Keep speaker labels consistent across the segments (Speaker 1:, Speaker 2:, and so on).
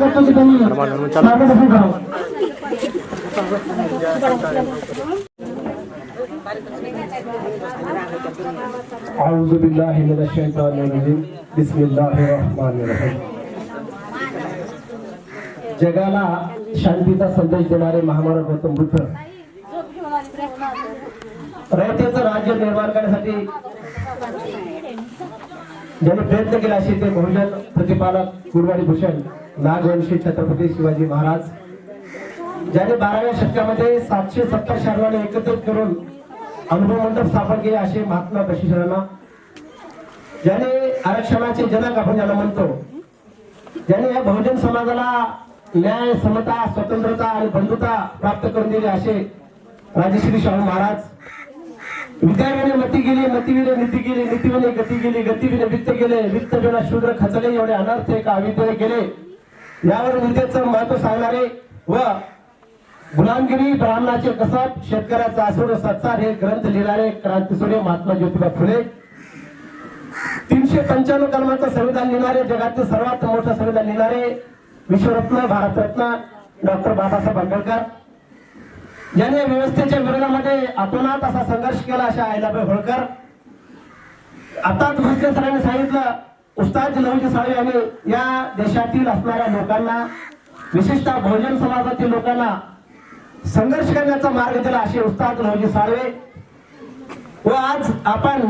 Speaker 1: करतो की त्यांनी मार्गदर्शन करावं
Speaker 2: أعوذ بالله من الشيطان الرجيم بسم الله الرحمن الرحيم जगाला शांतीचा संदेश देणारे महामानव गौतम बुद्ध रयतेचं राज्य निर्माण करण्यासाठी ज्यांनी प्रयत्न केला असे ते बहुजन प्रतिपालक कुरवाडी भूषण नागवंशी छत्रपती शिवाजी महाराज ज्याने बाराव्या शतकामध्ये सातशे सत्तर शहरांना एकत्रित करून अनुभव मंडप स्थापन केले असे महात्मा बशिष्ठांना ज्याने आरक्षणाचे जनक आपण ज्याला म्हणतो ज्याने या बहुजन समाजाला न्याय समता स्वतंत्रता आणि बंधुता प्राप्त करून दिली असे राजश्री शाहू महाराज. विद्याविने मती गेली मतीविने नीती गेली नीतीविने गती गेली गतीविने वित्त गेले वित्त बिना शूद्र खचले एवढे अनर्थ एका अविद्येने केले. यावर विद्येचं महत्त्व सांगणारे व गुलामगिरी ब्राह्मणाचे कसब शेतकऱ्याचा आसूड सत्सार हे ग्रंथ लिहिणारे क्रांतीसूर्य महात्मा ज्योतिबा फुले. तीनशे पंच्याण्णव कलमाचं संविधान लिहिणारे जगातील सर्वात मोठं संविधान लिहिणारे विश्वरत्न भारतरत्न डॉक्टर बाबासाहेब आंबेडकर. ज्याने व्यवस्थेच्या विरोधामध्ये अतोनात असा संघर्ष केला अशा आयलाबाई होळकर. आताच भुजगे सरांनी सांगितलं उस्ताद लवजी साळवे यांनी या देशातील असणाऱ्या लोकांना विशेषतः बहुजन समाजातील लोकांना संघर्ष करण्याचा मार्ग दिला असे उस्ताद लवजी साळवे. व आज आपण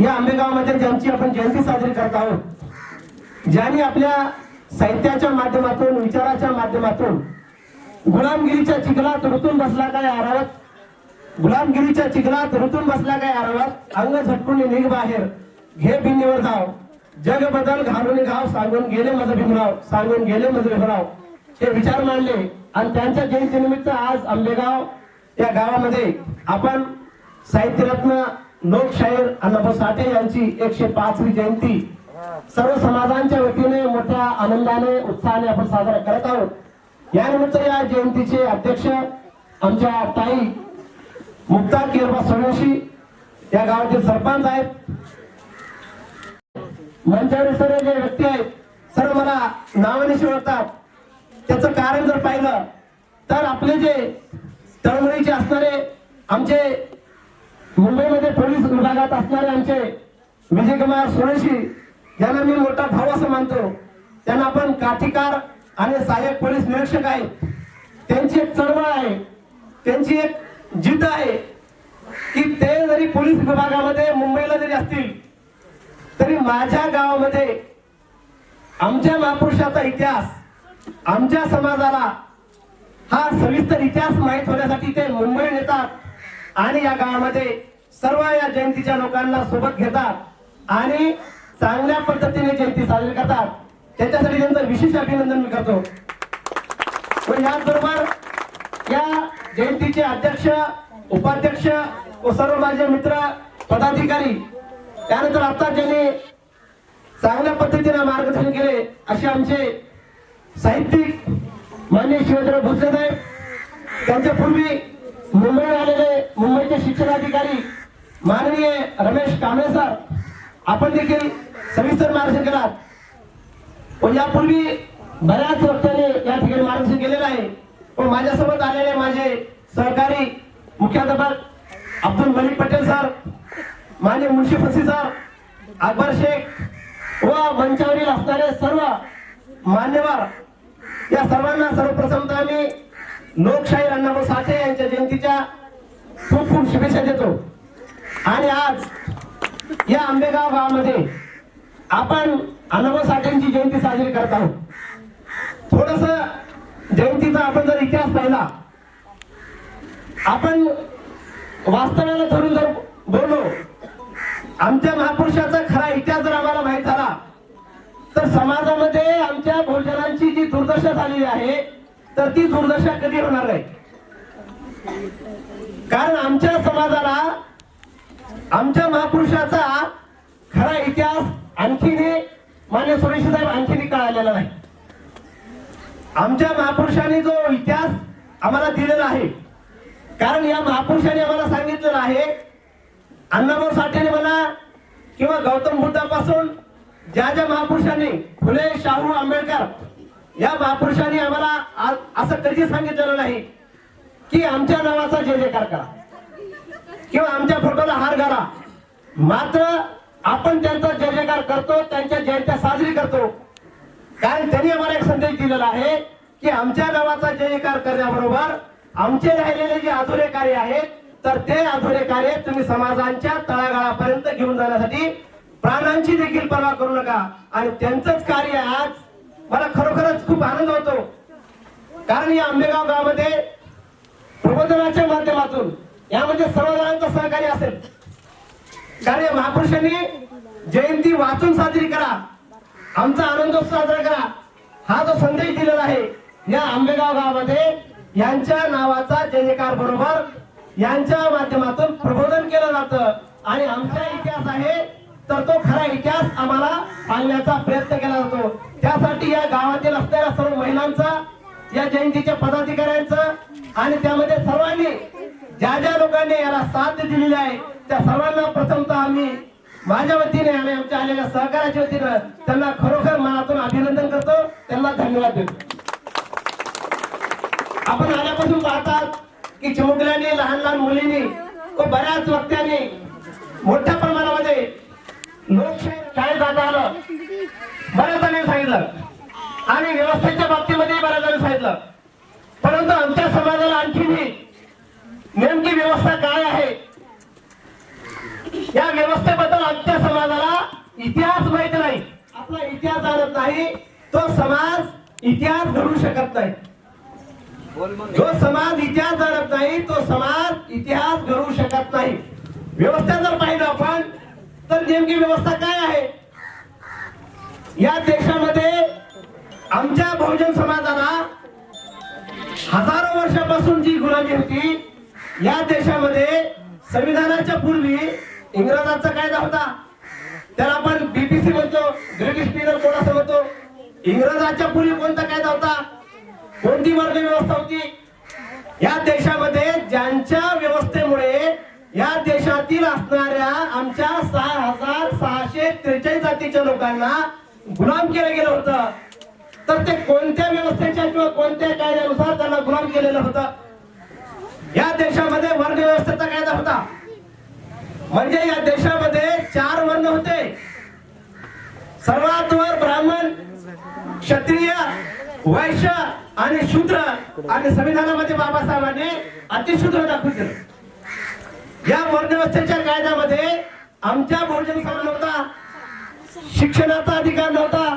Speaker 2: या आंबेगावमध्ये ज्यांची आपण जयंती साजरी करत आहोत ज्यांनी आपल्या साहित्याच्या माध्यमातून विचाराच्या माध्यमातून गुलामगिरीच्या चिखलात ऋतून बसला काय आरावत? गुलामगिरीच्या चिखलात ऋतून बसला काय आरावत? अंग झटकून निघ बाहेर. घे बिन्नीवर जाव. जग बदल घालून घाव सांगून गेले माझं भीमराव सांगून गेले माझं भीमराव. हे विचार मांडले आणि त्यांच्या जयंतीनिमित्त आज आंबेगाव या गावामध्ये आपण साहित्यरत्न लोकशाहीर अण्णाभाऊ साठे यांची एकशे पाचवी जयंती सर्व समाजांच्या वतीने मोठ्या आनंदाने उत्साहाने आपण साजरा करत आहोत. यानिमित्त या जयंतीचे अध्यक्ष आमच्या ताई मुक्ता किरबा सोनवशी या गावातील सरपंच आहेत. मंचावरील सर्व जे व्यक्ती आहेत सर्व मला नावानिशी ओळखतात त्याचं कारण जर पाहिलं तर आपले जे तळमळीचे असणारे आमचे मुंबईमध्ये पोलीस विभागात असणारे आमचे विजयकुमार सुरेशी यांना मी मोठा भाऊ असं मानतो. त्यांना आपण काठीकार आणि सहाय्यक पोलीस निरीक्षक आहेत. त्यांची एक चळवळ आहे. त्यांची एक जिद्द आहे की ते जरी पोलीस विभागामध्ये मुंबईला जरी असतील तरी माझ्या गावामध्ये आमच्या महापुरुषाचा इतिहास आमच्या समाजाला हा सविस्तर इतिहास माहीत होण्यासाठी ते मुंबई नेतात आणि या गावामध्ये सर्व या जयंतीच्या लोकांना सोबत घेतात आणि चांगल्या पद्धतीने जयंती साजरी करतात. त्याच्यासाठी त्यांचं विशेष अभिनंदन मी करतो. पण याचबरोबर या जयंतीचे अध्यक्ष उपाध्यक्ष व सर्व माझे मित्र पदाधिकारी त्यानंतर आता ज्यांनी चांगल्या पद्धतीने मार्गदर्शन केले असे आमचे साहित्यिक मान्य शिवराव भोसले साहेब त्यांच्या पूर्वी मुंबईला आलेले मुंबईचे शिक्षणाधिकारी माननीय रमेश कांबळे सर आपण देखील सविस्तर मार्गदर्शन केलात. व यापूर्वी बऱ्याच वक्त्याने या ठिकाणी मार्गदर्शन केलेलं आहे. व माझ्यासोबत आलेले माझे सहकारी मुख्याध्यापक अब्दुल मलिक पटेल सर माझे मुन्शी फसी सर अकबर शेख व मंचावरील असणारे सर्व मान्यवर या सर्वांना सर्वप्रथमतः मी लोकशाहीर अण्णाभाऊ साठे यांच्या जयंतीच्या खूप खूप शुभेच्छा देतो. आणि आज या आंबेगाव गावामध्ये आपण अण्णाभाऊ साठेंची जयंती साजरी करत आहोत. थोडस जयंतीचा आपण जर इतिहास पाहिला आपण वास्तव्याला धरून जर बोललो आमच्या महापुरुषाचा खरा इतिहास जर आम्हाला माहीत झाला तर समाजामध्ये आमच्या भोजनांची जी दुर्दशा झालेली आहे तर ती दुर्दशा कधी होणार नाही. कारण आमच्या समाजाला आमच्या महापुरुषाचा खरा इतिहास आणखीने मान्य सुरेश साहेब आणखीने कळालेला नाही. आमच्या महापुरुषांनी जो इतिहास आम्हाला दिलेला आहे कारण या महापुरुषांनी आम्हाला सांगितलेलं आहे अण्णाभाऊ साठेने मला किंवा गौतम बुद्धापासून ज्या ज्या महापुरुषांनी फुले शाहू आंबेडकर या महापुरुषांनी आम्हाला आ- असं कधी सांगितलेलं नाही की आमच्या नावाचा जय जयकार करा. किंवा आमच्या फोटोला हार घाला. मात्र आपण त्यांचा जय जयकार करतो त्यांच्या जयंत्या साजरी करतो. कारण त्यांनी आम्हाला एक संदेश दिलेला आहे की आमच्या नावाचा जय जयकार करण्याबरोबर आमचे राहिलेले जे अधुरे कार्य आहेत तर ते अधुरे कार्य तुम्ही समाजांच्या तळागाळापर्यंत घेऊन जाण्यासाठी प्राणांची देखील पर्वा करू नका. आणि त्यांचंच कार्य आज. मला खरोखरच खूप आनंद होतो. कारण या आंबेगाव गावामध्ये प्रबोधनाच्या माध्यमातून यामध्ये सर्व जणांचं सहकार्य असेल. कारण या महापुरुषांनी जयंती वाचून साजरी करा. आमचा आनंदोत्सव साजरा करा. हा जो संदेश दिलेला आहे या आंबेगाव गावामध्ये यांच्या नावाचा जयकार बरोबर यांच्या माध्यमातून प्रबोधन केलं जातं. आणि आमचा इतिहास आहे तर तो खरा इतिहास आम्हाला सांगण्याचा प्रयत्न केला जातो. त्यासाठी या गावातील असणाऱ्या सर्व महिलांचा या जयंतीच्या पदाधिकाऱ्यांचं आणि त्यामध्ये सर्वांनी ज्या ज्या लोकांनी याला साथ दिलेली आहे त्या सर्वांना प्रथमतः आम्ही माझ्या वतीने आणि आमच्या आलेल्या सहकार्याच्या वतीनं त्यांना खरोखर मनातून अभिनंदन करतो. त्यांना धन्यवाद देतो. आपण आल्यापासून पाहतात की चिमुकल्यांनी लहान लहान मुलींनी व बऱ्याच वक्त्यांनी मोठ्या प्रमाणामध्ये लोकशाही शाळेत जाता आलं. बऱ्याच जणांनी सांगितलं. आणि व्यवस्थेच्या बाबतीमध्ये बऱ्याच जणांनी सांगितलं. परंतु आमच्या समाजाला आणखीनही नेमकी व्यवस्था काय आहे? या व्यवस्थेबद्दल आमच्या समाजाला इतिहास माहीत नाही. आपला इतिहास जाणत नाही. तो समाज इतिहास घडू शकत नाही. जो समाज इतिहास जाणत नाही तो समाज इतिहास घडवू शकत नाही. व्यवस्था जर पाहिलं आपण तर नेमकी व्यवस्था काय आहे? या देशामध्ये आमच्या बहुजन समाजाला हजारो वर्षापासून जी गुलामी होती या देशामध्ये संविधानाच्या पूर्वी इंग्रजांचा कायदा होता. त्याला आपण बीपीसी म्हणतो ब्रिटिश पिनल कोण असं म्हणतो इंग्रजांच्या पूर्वी कोणता कायदा होता? कोणती वर्ग व्यवस्था होती? या देशामध्ये ज्यांच्या व्यवस्थेमुळे या देशातील असणाऱ्या आमच्या सहा हजार सहाशे त्रेचाळीस जातीच्या लोकांना गुलाम केलं गेलं होतं. तर ते कोणत्या व्यवस्थेच्या किंवा कोणत्या कायद्यानुसार त्यांना गुलाम केलेलं होतं? या देशामध्ये वर्ण व्यवस्थेचा कायदा होता. म्हणजे या देशामध्ये चार वर्ण होते. सर्वात वर ब्राह्मण क्षत्रिय वैश्य आणि शूद्र आणि संविधानामध्ये बाबासाहेबांनी अतिशूद्र दाखवून दिलं या वर्णव्यवस्थेच्या कायद्यामध्ये आमच्या बहुजन समाज नव्हता शिक्षणाचा अधिकार नव्हता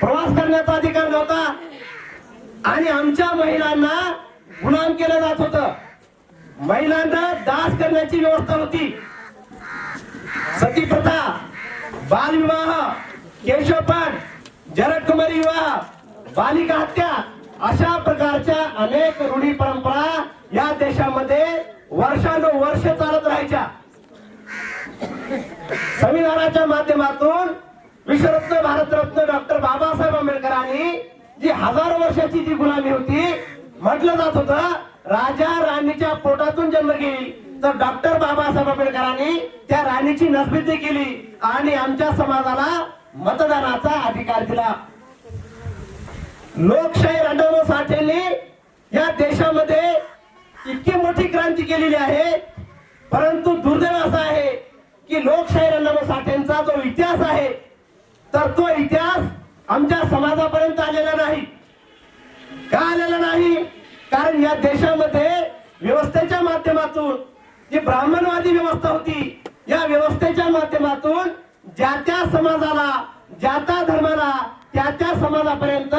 Speaker 2: प्रवास करण्याचा अधिकार नव्हता आणि आमच्या महिलांना गुलाम केलं जात होतं. महिलांना दास करण्याची व्यवस्था होती. सती प्रथा बालविवाह केशवपाठ जरकुमारी विवाह बालिका हत्या अशा प्रकारच्या अनेक रूढी परंपरा या देशामध्ये वर्षानुवर्ष चालत राहायच्या. संविधानाच्या माध्यमातून विश्वरत्न भारतरत्न डॉक्टर बाबासाहेब आंबेडकरांनी जी हजारो वर्षाची जी गुलामी होती म्हटलं जात होतं राजा राणीच्या पोटातून जन्म घेईल. तर डॉक्टर बाबासाहेब आंबेडकरांनी त्या राणीची नसबीती केली आणि आमच्या समाजाला मतदानाचा अधिकार दिला. लोकशाही अण्णाभाऊ साठेंनी या देशामध्ये इतकी मोठी क्रांती केलेली आहे. परंतु दुर्दैव असा आहे की लोकशाही राधाभाऊ साठेंचा जो इतिहास आहे तर तो इतिहास आमच्या समाजापर्यंत आलेला नाही. का आलेला नाही? कारण या देशामध्ये व्यवस्थेच्या माध्यमातून जी ब्राह्मणवादी व्यवस्था होती या व्यवस्थेच्या माध्यमातून ज्या त्या समाजाला ज्या त्या धर्माला त्या त्या समाजापर्यंत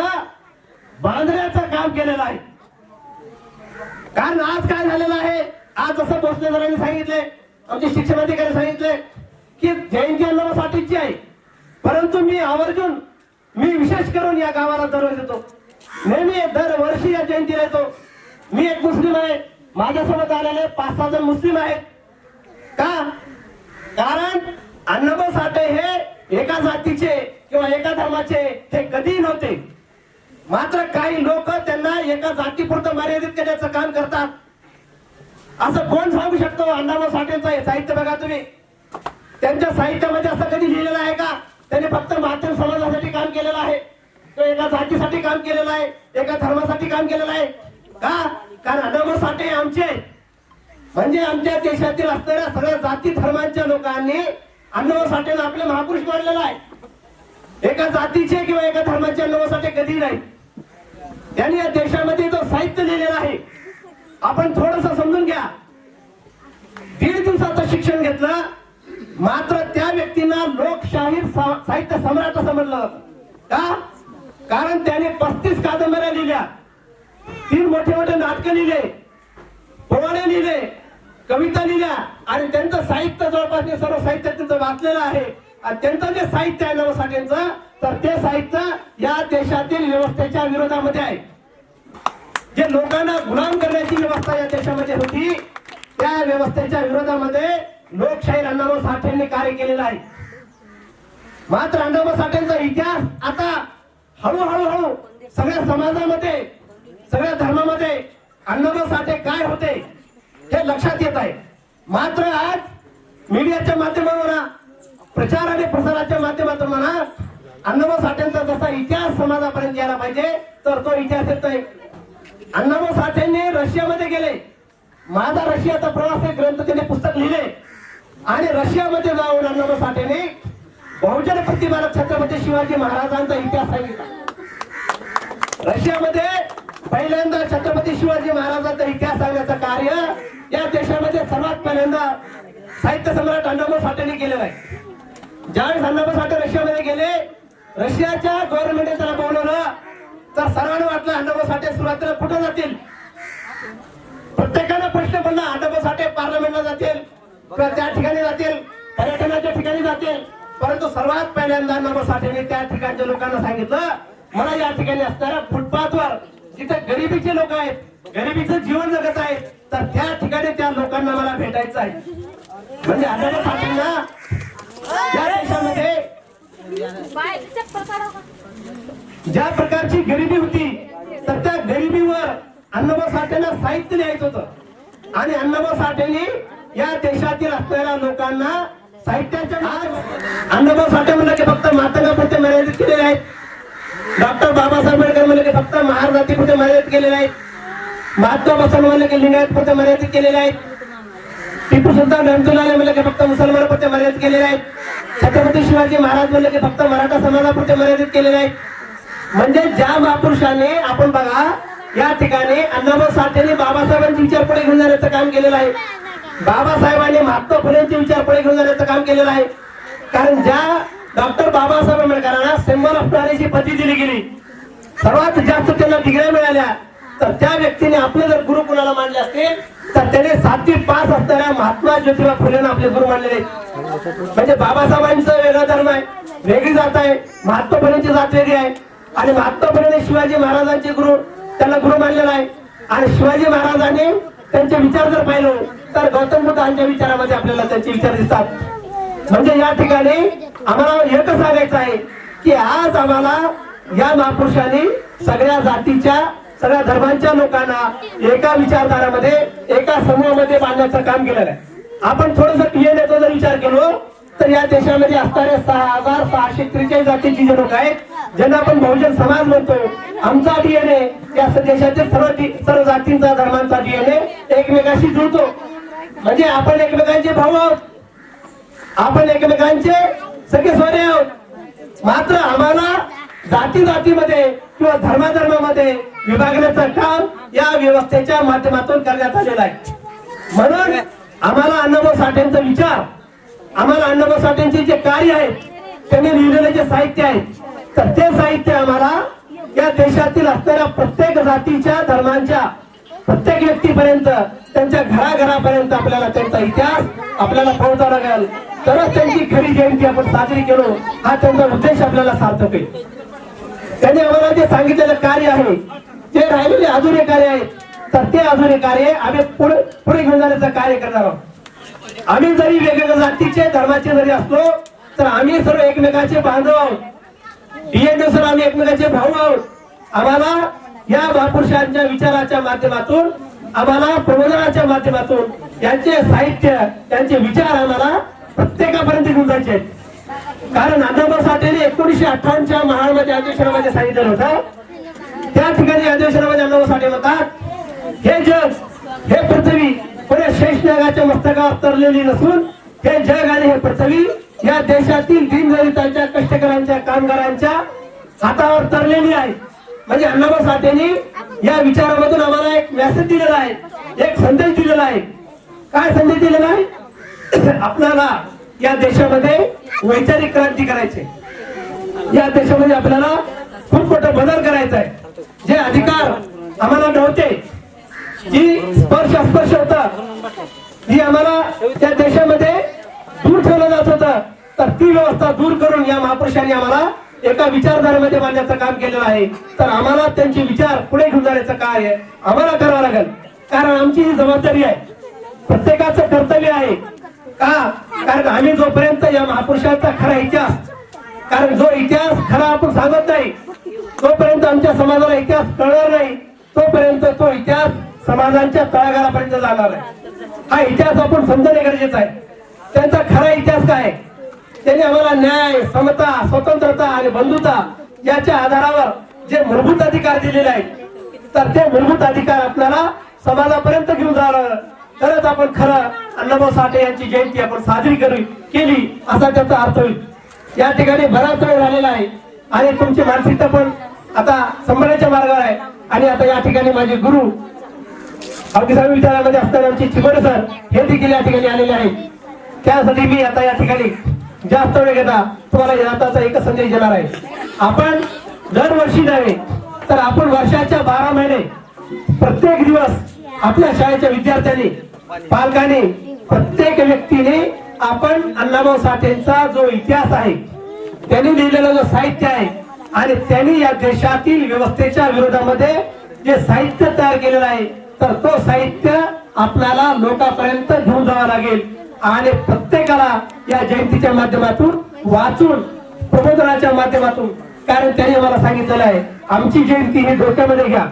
Speaker 2: बांधण्याचं काम केलेलं आहे. कारण आज काय झालेलं आहे? आज जसं भोसलेकरांनी सांगितले आमचे शिक्षणाधिकारी सांगितले की जयंती अण्णासाठीची आहे. परंतु मी आवर्जून मी विशेष करून या गावाला दररोज येतो. नेहमी दरवर्षी या जयंतीला येतो. मी एक मुस्लिम आहे. माझ्यासोबत आलेले पाच सहा जण मुस्लिम आहेत. का? कारण अण्णाभाऊ साठे हे एका जातीचे किंवा एका धर्माचे हे कधीही नव्हते. मात्र काही लोक त्यांना एका जातीपुरतं मर्यादित करण्याचं काम करतात. असं कोण सांगू शकतो? अण्णाभाऊ साठेंचं साहित्य बघा तुम्ही. त्यांच्या साहित्यामध्ये असं कधी लिहिलेलं आहे का? त्यांनी फक्त मातृ समाजासाठी काम केलेलं आहे. तो एका जातीसाठी काम केलेलं आहे. एका धर्मासाठी काम केलेलं आहे. का? कारण अण्णाभाऊ साठे आमचे म्हणजे आमच्या देशातील असणाऱ्या सगळ्या जाती धर्मांच्या लोकांनी अण्णाभाऊ साठेला आपले महापुरुष मानलेला आहे. एका जातीचे किंवा एका धर्माचे अण्णाभाऊ साठे कधी नाही. त्यांनी या देशामध्ये जो साहित्य लिहिलेला आहे आपण थोडस समजून घ्या. दीड दिवसाचं शिक्षण घेतलं मात्र त्या व्यक्तींना लोकशाहीर सा- साहित्य सम्राट समजलं जात. का? कारण त्याने पस्तीस कादंबऱ्या लिहिल्या. तीन मोठे मोठे नाटकं लिहिले पोवाडे लिहिले कविता लिहिल्या आणि त्यांचं साहित्य जवळपास सर्व साहित्य त्यांचं वाचलेलं आहे. त्यांचं जे साहित्य आहे नवसाठ्यांचं तर ते साहित्य या देशातील व्यवस्थेच्या विरोधामध्ये आहे. जे लोकांना गुलाम करण्याची व्यवस्था या देशामध्ये होती त्या व्यवस्थेच्या विरोधामध्ये लोकशाही अण्णाभाऊ साठेंनी कार्य केलेलं आहे. मात्र अण्णाभाऊ साठेंचा इतिहास आता हळूहळू हळू सगळ्या समाजामध्ये सगळ्या धर्मामध्ये अण्णाभाऊ साठे काय होते हे लक्षात येत आहे. मात्र आज मीडियाच्या माध्यमावर प्रचार आणि प्रसाराच्या माध्यमातून म्हणा अण्णाभाऊ साठेंचा जसा इतिहास समाजापर्यंत यायला पाहिजे तर तो इतिहास येतोय. अण्णाभाऊ साठेंनी रशियामध्ये गेले. माझा रशियाचा प्रवास हे ग्रंथ त्यांनी पुस्तक लिहिले. आणि रशियामध्ये जाऊन अण्णाभाऊ साठेने बहुजन प्रतिमानक छत्रपती शिवाजी महाराजांचा इतिहास सांगितला. रशियामध्ये पहिल्यांदा छत्रपती शिवाजी महाराजांचा इतिहास सांगण्याचं कार्य या देशामध्ये सर्वात पहिल्यांदा साहित्य सम्राट अण्णाभाऊ साठेने केलेलं आहे. ज्यावेळेस अण्णाभाऊ साठे रशियामध्ये गेले रशियाच्या गव्हर्नमेंटने त्याला बोलवलं तर सर्वांना वाटलं अण्णाभाऊ साठे सुरुवातीला कुठं जातील? प्रत्येकानं प्रश्न पडला अण्णाभाऊ साठे पार्लमेंटला जातील किंवा त्या ठिकाणी जातील पर्यटनाच्या ठिकाणी जातील. परंतु सर्वात पहिल्यांदा अण्णाभाऊ साठेने त्या ठिकाणच्या लोकांना सांगितलं मला या ठिकाणी असणाऱ्या फुटपाथवर जिथे गरिबीचे लोक आहेत गरिबीचं जीवन जगत आहेत तर त्या ठिकाणी त्या लोकांना मला भेटायचं आहे. म्हणजे अण्णाभाऊ साठेंना या देशामध्ये? ज्या प्रकारची गरिबी होती तर त्या गरिबीवर अण्णाभाऊ साठेंना साहित्य लिहायचं होतं. आणि अण्णाभाऊ साठेंनी या देशातील असणाऱ्या लोकांना साहित्याच्या अण्णाभाऊ साठे म्हणलं की फक्त मातंगापुरते मर्यादित केलेले आहेत. डॉक्टर बाबासाहेब आंबेडकर म्हणले की फक्त महार मर्यादित केलेले आहेत. महात्मा बसवण म्हणले की लिंगायत पुरते मर्यादित केलेले आहेत. टिपू सुलतान रणतुलाने म्हणलं की फक्त मुसलमानापुरते मर्यादित केलेले आहेत. छत्रपती शिवाजी महाराज म्हणले की फक्त मराठा समाजापुरते मर्यादित केलेले आहेत. म्हणजे ज्या महापुरुषाने आपण बघा या ठिकाणी अण्णाभाऊ साठेने बाबासाहेबांचे विचार पुढे घेऊन जाण्याचं काम केलेलं आहे. बाबासाहेबांनी महात्मा फुलेंचे विचार पुढे घेऊन जाण्याचं काम केलेलं आहे. कारण ज्या डॉक्टर बाबासाहेब आंबेडकरांना सिम्बल ऑफ नॉलेजची पदवी दिली गेली. सर्वात जास्त त्यांना डिग्र्या मिळाल्या. तर त्या व्यक्तीने आपले जर गुरु कुणाला मानले असतील तर त्याने सातवी पास असणाऱ्या महात्मा ज्योतिबा फुलेनं आपले गुरु मानलेले. म्हणजे बाबासाहेबांचं वेगळा धर्म आहे वेगळी जात आहे महात्मा फुलेंची जात वेगळी आहे. आणि महात्मा फुले शिवाजी महाराजांचे गुरु त्यांना गुरु मानलेला आहे. आणि शिवाजी महाराजांनी त्यांचे विचार जर पाहिलं तर गौतम बुद्धांच्या विचारामध्ये आपल्याला त्यांचे विचार दिसतात. म्हणजे या ठिकाणी आम्हाला एकच सांगायचं आहे की आज आम्हाला या महापुरुषांनी सगळ्या जातीच्या सगळ्या धर्मांच्या लोकांना एका विचारधारामध्ये एका समूहामध्ये बांधण्याचं काम केलेलं आहे. आपण थोडस डीएनएचा जर विचार केलो तर या देशामध्ये असणारे सहा हजार सहाशे त्रेचाळीस जातीची जे लोक आहेत ज्यांना आपण बहुजन समाज म्हणतो आमचा डीएनए या देशातील सर्व सर्व जातींचा धर्मांचा डीएनए एकमेकाशी जुळतो. म्हणजे आपण एकमेकांचे भाऊ आहोत. आपण एकमेकांचे सगळे सोने आहोत. मात्र आम्हाला जाती जातीमध्ये किंवा धर्माधर्मामध्ये विभागण्याचं काम या व्यवस्थेच्या माध्यमातून करण्यात आलेलं आहे. म्हणून आम्हाला अण्णाभाऊ साठेंचा विचार आम्हाला अण्णाभाऊ साठेंचे जे कार्य आहेत त्यांनी लिहिलेले जे साहित्य आहे तर ते साहित्य आम्हाला या देशातील असणाऱ्या प्रत्येक जातीच्या धर्मांच्या प्रत्येक व्यक्तीपर्यंत त्यांच्या घराघरापर्यंत आपल्याला त्यांचा इतिहास आपल्याला पोहोचावा लागेल. तरच त्यांची खरी जयंती आपण साजरी केलो हा त्यांचा उद्देश आपल्याला सार्थक आहे. त्यांनी आम्हाला जे सांगितलेलं कार्य आहे ते राहिलेले अधुरे कार्य आहेत तर ते अधुरे कार्य आम्ही पुढे पुढे घेऊन जाण्याचं कार्य करणार आहोत. आम्ही जरी वेगवेगळ्या जातीचे धर्माचे जरी असलो तर आम्ही सर्व एकमेकाचे बांधव आहोत. डीएनए सर आम्ही एकमेकाचे भाऊ आहोत. आम्हाला या महापुरुषांच्या विचाराच्या माध्यमातून आम्हाला प्रबोधनाच्या माध्यमातून यांचे साहित्य त्यांचे विचार आम्हाला प्रत्येकापर्यंत घेऊन जायचे आहेत. कारण अण्णाभाऊ साठेने एकोणीशे अठ्ठावन्नच्या महारामध्ये अधिवेशनामध्ये सांगितलं होतं. त्या ठिकाणी अधिवेशनामध्ये अण्णाभाऊ साठे म्हणतात हे जग हे पृथ्वी कोण्या शेषनागाच्या मस्तकावर तरलेली नसून हे जग आणि हे पृथ्वी या देशातील दिनदलितांच्या कष्टकऱ्यांच्या कामगारांच्या हातावर तरलेली आहे म्हणजे अण्णाभाऊ साठेंनी या विचारामधून आम्हाला एक मेसेज दिलेला आहे एक संदेश दिलेला आहे. काय संदेश दिलेला आहे? आपल्याला या देशामध्ये वैचारिक क्रांती करायची या देशामध्ये आपल्याला खूप मोठा बदल करायचा आहे. जे अधिकार आम्हाला नव्हते जी स्पर्श अस्पर्श होता जी आम्हाला त्या देशामध्ये दूर ठेवलं जात होतं तर ती व्यवस्था दूर करून या महापुरुषांनी आम्हाला एका विचारधारेमध्ये मांडण्याचं काम केलेलं आहे. तर आम्हाला त्यांचे विचार पुढे घेऊन जाण्याचं कार्य आम्हाला करावं लागेल. कारण आमची ही जबाबदारी आहे. प्रत्येकाचं कर्तव्य आहे का? कारण आम्ही जोपर्यंत या महापुरुषाचा खरा इतिहास कारण जो इतिहास खरा आपण सांगत नाही तोपर्यंत आमच्या समाजाला इतिहास कळणार नाही तोपर्यंत तो इतिहास समाजांच्या तळागाळापर्यंत जाणार आहे. हा इतिहास आपण समजणे गरजेचं आहे. त्यांचा खरा इतिहास काय? त्यांनी आम्हाला न्याय समता स्वतंत्रता आणि बंधुता याच्या आधारावर जे मूलभूत अधिकार दिलेले आहेत तर ते मूलभूत अधिकार आपल्याला समाजापर्यंत घेऊन जाणार. तरच आपण खरं अण्णाभाऊ साठे यांची जयंती आपण साजरी करू केली असा त्याचा अर्थ होईल. या ठिकाणी बराच वेळ झालेला आहे आणि तुमची मानसिकता पण आता संभळाच्या मार्गावर आहे. आणि आता या ठिकाणी माझे गुरु अग्निसामी विचारामध्ये असताना आमचे चिमड सर हे देखील या ठिकाणी आलेले आहेत. त्यासाठी मी आता या ठिकाणी जास्त वेळ घेता तुम्हाला जनताचा एकच संदेश देणार आहे. आपण दरवर्षी नव्हे तर आपण वर्षाच्या बारा महिने प्रत्येक दिवस आपल्या शाळेच्या विद्यार्थ्यांनी पालकाने प्रत्येक व्यक्तीने आपण अण्णाभाऊ साठेंचा जो इतिहास आहे त्यांनी लिहिलेलं जो साहित्य आहे आणि त्यांनी या देशातील व्यवस्थेच्या विरोधामध्ये जे साहित्य तयार केलेलं आहे तर तो साहित्य आपल्याला लोकांपर्यंत घेऊन जावा लागेल. आणि प्रत्येकाला या जयंतीच्या माध्यमातून वाचून प्रबोधनाच्या माध्यमातून कारण त्यांनी आम्हाला सांगितलेलं आहे आमची जयंती ही डोक्यामध्ये घ्या.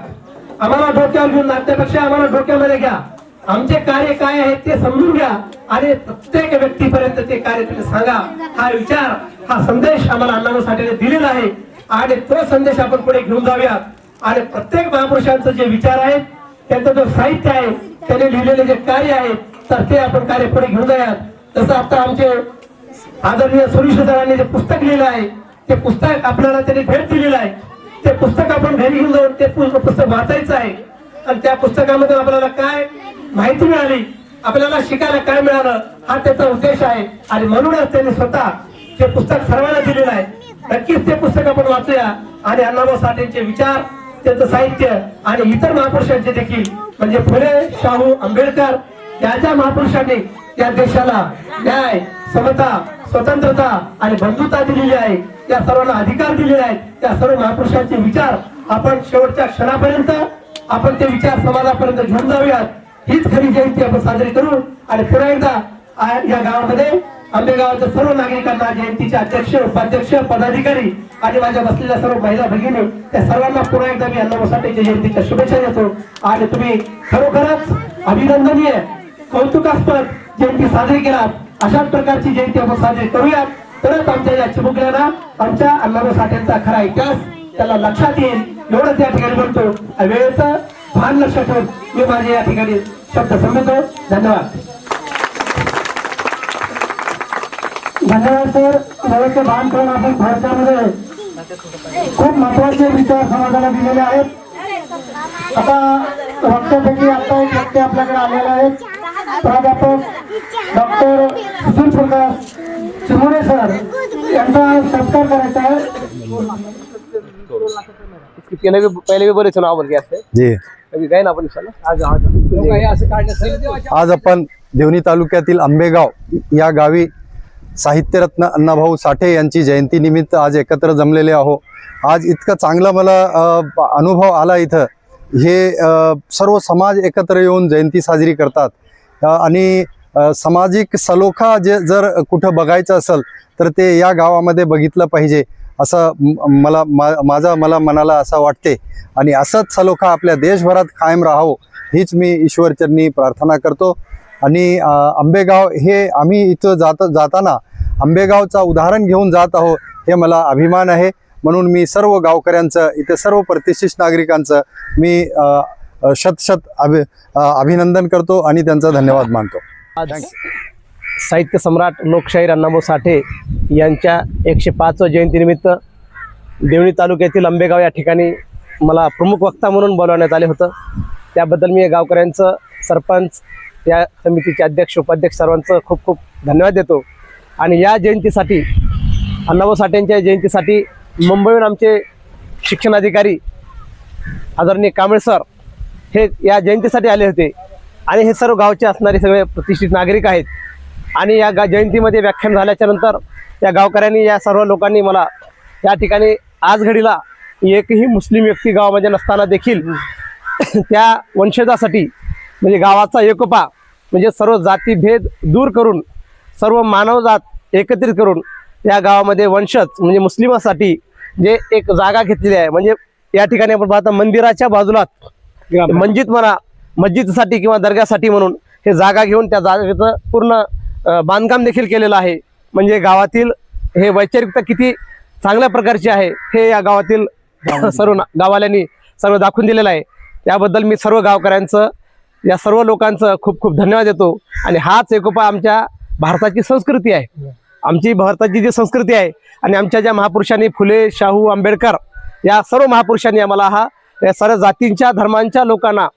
Speaker 2: आम्हाला डोक्यावर घेऊन नाचण्यापेक्षा आम्हाला डोक्यामध्ये घ्या. आमचे कार्य काय आहे ते समजून घ्या आणि प्रत्येक व्यक्तीपर्यंत ते कार्य तुम्ही सांगा. हा विचार हा संदेश आम्हाला अण्णाभाऊ साठेने दिलेला आहे. आणि तो संदेश आपण पुढे घेऊन जाऊयात. आणि प्रत्येक महापुरुषांचे जे विचार आहेत त्यांचं जो साहित्य आहे त्याने लिहिलेले जे कार्य आहे तर ते आपण कार्य पुढे घेऊन जाऊयात. जसं आता आमचे आदरणीय सुरेश सरांनी जे पुस्तक लिहिलं आहे ते पुस्तक आपल्याला त्यांनी भेट दिलेलं आहे. ते पुस्तक आपण घरी घेऊन जाऊन ते पुस्तक वाचायचं आहे. आणि त्या पुस्तकामध्ये आपल्याला काय माहिती मिळाली. आपल्याला शिकायला काय मिळालं हा त्याचा उद्देश आहे. आणि म्हणूनच त्यांनी स्वतः ते पुस्तक सर्वांना दिलेलं आहे. नक्कीच ते पुस्तक आपण वाचूया. आणि अण्णाभाऊ साठेंचे विचार त्यांचं साहित्य आणि इतर महापुरुषांचे देखील. म्हणजे फुले शाहू आंबेडकर या ज्या महापुरुषांनी या देशाला न्याय समता स्वतंत्रता आणि बंधुता दिलेली आहे त्या सर्वांना अधिकार दिलेले आहेत. त्या सर्व महापुरुषांचे विचार आपण शेवटच्या क्षणापर्यंत आपण ते विचार समाजापर्यंत घेऊन जाऊयात. हीच खरी जयंती आपण साजरी करू आणि पुन्हा एकदा या गावामध्ये आंबेगावच्या सर्व नागरिकांना जयंतीचे अध्यक्ष उपाध्यक्ष पदाधिकारी आणि माझ्या बसलेल्या सर्व महिला भगिनी त्या सर्वांना पुन्हा एकदा मी अण्णा साठेच्या जयंतीच्या शुभेच्छा देतो. आणि तुम्ही खरोखरच अभिनंदनीय कौतुकास्पद जयंती साजरी केलात. अशाच प्रकारची जयंती आपण साजरी करूयात. तरच आमच्या या चिमुकल्याला आमच्या अण्णाभाऊ साठेंचा खरा इतिहास त्याला लक्षात येईल. एवढंच या ठिकाणी म्हणतो वेळेचं भान लक्षात ठेवून मी माझे या ठिकाणी शब्द संपवतो धन्यवाद.
Speaker 1: धन्यवाद, सर. वेळेचे भान करून आपण भारतामध्ये खूप महत्वाचे विचार समाजाला दिलेले आहेत. आता वक्त्यापैकी आता एक व्यक्ती आपल्याकडे आलेले आहेत प्राध्यापक डॉक्टर सुशील प्रकाश चिमुरे, सर, यांचा सत्कार करायचा आहे.
Speaker 3: इसके पहले भी पहले भी बोल असते
Speaker 4: जी.
Speaker 3: कभी गए ना आपण आज आज
Speaker 4: आज आपण देवणी तालुक्यातील आंबेगाव या गावी साहित्यरत्न अण्णाभाऊ साठे यांची जयंती निमित्त आज एकत्र जमलेले आहो. आज इतका चांगला मला अनुभव आला इथं. हे सर्व समाज एकत्र येऊन जयंती साजरी करतात. आणि सामाजिक सलोखा जे जर कुठं बघायचं असेल तर ते या गावामध्ये बघितलं पाहिजे. असं मला मा माझा मला मनाला असं वाटते. आणि असंच सलोखा आपल्या देशभरात कायम राहावं हीच मी ईश्वरचरणी प्रार्थना करतो. आणि आंबेगाव हे आम्ही इथं जात जाताना आंबेगावचा उदाहरण घेऊन जात आहोत हे मला अभिमान आहे. म्हणून मी सर्व गावकऱ्यांचं इथे सर्व प्रतिष्ठित नागरिकांचं मी शतशत अभि अभिनंदन करतो आणि त्यांचा धन्यवाद मानतो.
Speaker 1: साहित्य सम्राट लोकशाहीर अण्णाभाऊ साठे यांच्या एकशे पाच जयंतीनिमित्त देवणी तालुक्यातील आंबेगाव या ठिकाणी मला प्रमुख वक्ता म्हणून बोलवण्यात आले होतं. त्याबद्दल मी या गावकऱ्यांचं सरपंच या समितीचे अध्यक्ष उपाध्यक्ष सर्वांचं खूप खूप धन्यवाद देतो. आणि या जयंतीसाठी अण्णाभाऊ साठेंच्या जयंतीसाठी मुंबईहून आमचे शिक्षणाधिकारी आदरणीय कांबळे सर हे या जयंतीसाठी आले होते. आणि हे सर्व गावचे असणारे सगळे प्रतिष्ठित नागरिक आहेत. आणि या गा जयंतीमध्ये व्याख्यान झाल्याच्यानंतर या गावकऱ्यांनी या सर्व लोकांनी मला या ठिकाणी आज घडीला एकही मुस्लिम व्यक्ती गावामध्ये नसताना देखील त्या वंशजासाठी म्हणजे गावाचा एकोपा म्हणजे सर्व जातीभेद दूर करून सर्व मानवजात एकत्रित करून या गावामध्ये वंशज म्हणजे मुस्लिमासाठी जे एक जागा घेतलेली आहे म्हणजे या ठिकाणी आपण पाहता मंदिराच्या बाजूला मस्जिद म्हणा मस्जिदसाठी किंवा दर्ग्यासाठी म्हणून हे जागा घेऊन त्या जागेचं पूर्ण बांधकाम देखील केलेलं आहे. म्हणजे गावातील हे वैचारिकता किती चांगल्या प्रकारची आहे हे या गावातील सर्व ना- गाववाल्यांनी सर्व दाखवून दिलेलं आहे. त्याबद्दल मी सर्व गावकऱ्यांचं या सर्व लोकांचं खूप खूप धन्यवाद देतो. आणि हाच एकोपा आमच्या भारताची संस्कृती आहे. आमची भारताची जी संस्कृती आहे आणि आमच्या ज्या महापुरुषांनी फुले शाहू आंबेडकर या सर्व महापुरुषांनी आम्हाला हा या सर्व जातींच्या धर्मांच्या लोकांना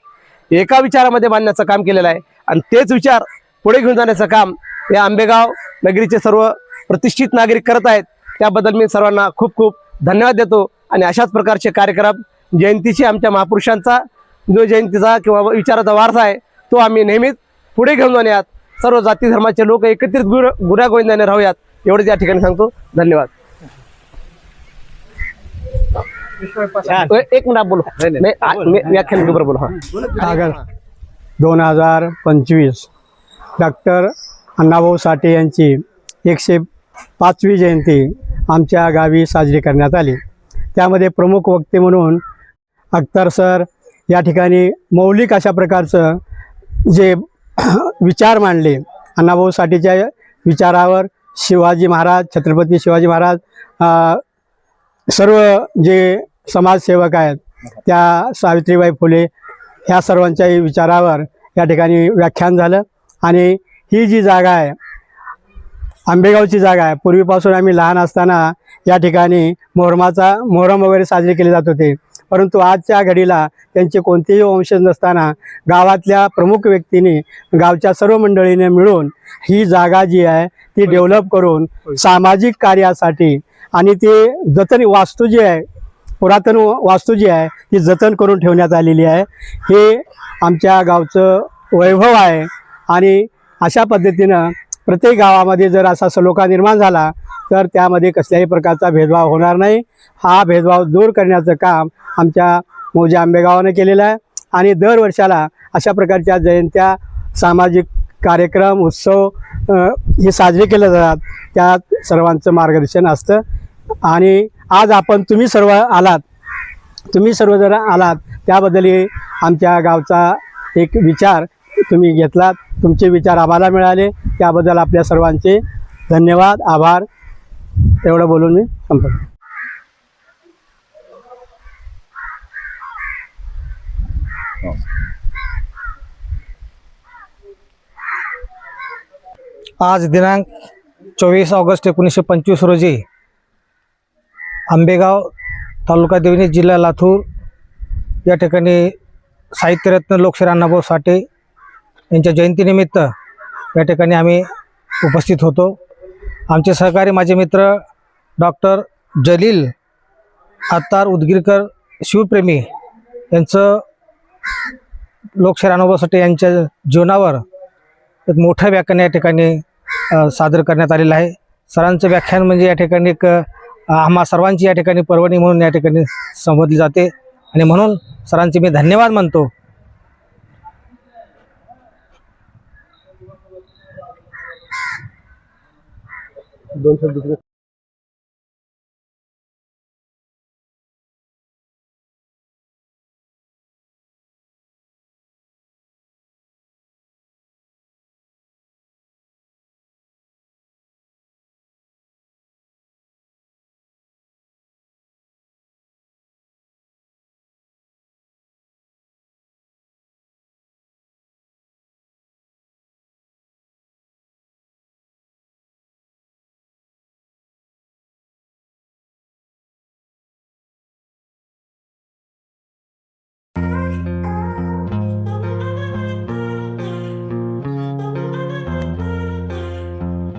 Speaker 1: एका विचारामध्ये बांधण्याचं काम केलेलं आहे. आणि तेच विचार पुढे घेऊन जाण्याचं काम या आंबेगाव नगरीचे सर्व प्रतिष्ठित नागरिक करत आहेत. त्याबद्दल मी सर्वांना खूप खूप धन्यवाद देतो आणि अशाच प्रकारचे कार्यक्रम जयंतीची आमच्या महापुरुषांचा जो जयंतीचा किंवा विचाराचा वारसा आहे तो आम्ही नेहमीच पुढे घेऊन जाण्यात सर्व जाती धर्माचे लोक एकत्रित गुर गुऱ्या गोविंदाने राहूयात एवढंच या ठिकाणी सांगतो. धन्यवाद. एक मिनिट बोलो. व्याख्यान बरोबर बोलो हा.
Speaker 5: दोन हजार पंचवीस. डॉक्टर अण्णाभाऊ साठे यांची एकशे पाचवी जयंती आमच्या गावी साजरी करण्यात आली. त्यामध्ये प्रमुख वक्ते म्हणून अख्तर सर या ठिकाणी मौलिक अशा प्रकारचं जे विचार मांडले अण्णाभाऊ साठेच्या विचारावर शिवाजी महाराज छत्रपती शिवाजी महाराज सर्व जे समाजसेवक आहेत त्या सावित्रीबाई फुले ह्या सर्वांच्याही विचारावर या ठिकाणी व्याख्यान झालं आणि ही जी जागा आहे आंबेगावची जागा आहे. पूर्वीपासून आम्ही लहान असताना या ठिकाणी मोहरमाचा मोहरम वगैरे साजरे केले जात होते. परंतु आजच्या घडीला त्यांचे कोणतेही वंशज नसताना गावातल्या प्रमुख व्यक्तीने गावच्या सर्व मंडळीने मिळून ही जागा जी आहे ती डेव्हलप करून सामाजिक कार्यासाठी आणि ते जतन वास्तू जी आहे पुरातन वास्तू जी आहे ती जतन करून ठेवण्यात आलेली आहे. हे आमच्या गावचं वैभव आहे आणि अशा पद्धतीनं प्रत्येक गावामध्ये जर असा सलोखा निर्माण झाला तर त्यामध्ये कसल्याही प्रकारचा भेदभाव होणार नाही. हा भेदभाव दूर करण्याचं काम आमच्या मोजे आंबेगावानं केलेलं आहे. आणि दर वर्षाला अशा प्रकारच्या जयंत्या सामाजिक कार्यक्रम उत्सव हे साजरे केले जातात. त्यात सर्वांचं मार्गदर्शन असतं. आणि आज आपण तुम्ही सर्व आलात तुम्ही सर्वजण आलात त्याबद्दलही आमच्या गावचा एक विचार तुम्ही घेतलात. तुमचे विचार आम्हाला मिळाले. त्याबद्दल आपल्या सर्वांचे धन्यवाद आभार. एवढं बोलून मी संपतो
Speaker 3: आज दिनांक चोवीस ऑगस्ट एकोणीसशे पंचवीस रोजी आंबेगाव तालुका देवणी जिल्हा लातूर या ठिकाणी साहित्यरत्न लोकशाहीर अण्णाभाऊ साठे यांच्या जयंतीनिमित्त या ठिकाणी आम्ही उपस्थित होतो. आमचे सहकारी माझे मित्र डॉक्टर जलील आत्तार उदगीरकर शिवप्रेमी यांचं लोकशाहीर अनुभवासाठी यांच्या जीवनावर एक मोठं व्याख्यान या ठिकाणी सादर करण्यात आलेलं आहे. सरांचं व्याख्यान म्हणजे या ठिकाणी एक आम्हा सर्वांची या ठिकाणी पर्वणी म्हणून या ठिकाणी संबोधली जाते. आणि म्हणून सरांचे मी धन्यवाद मानतो.
Speaker 1: दोनशे दुसरे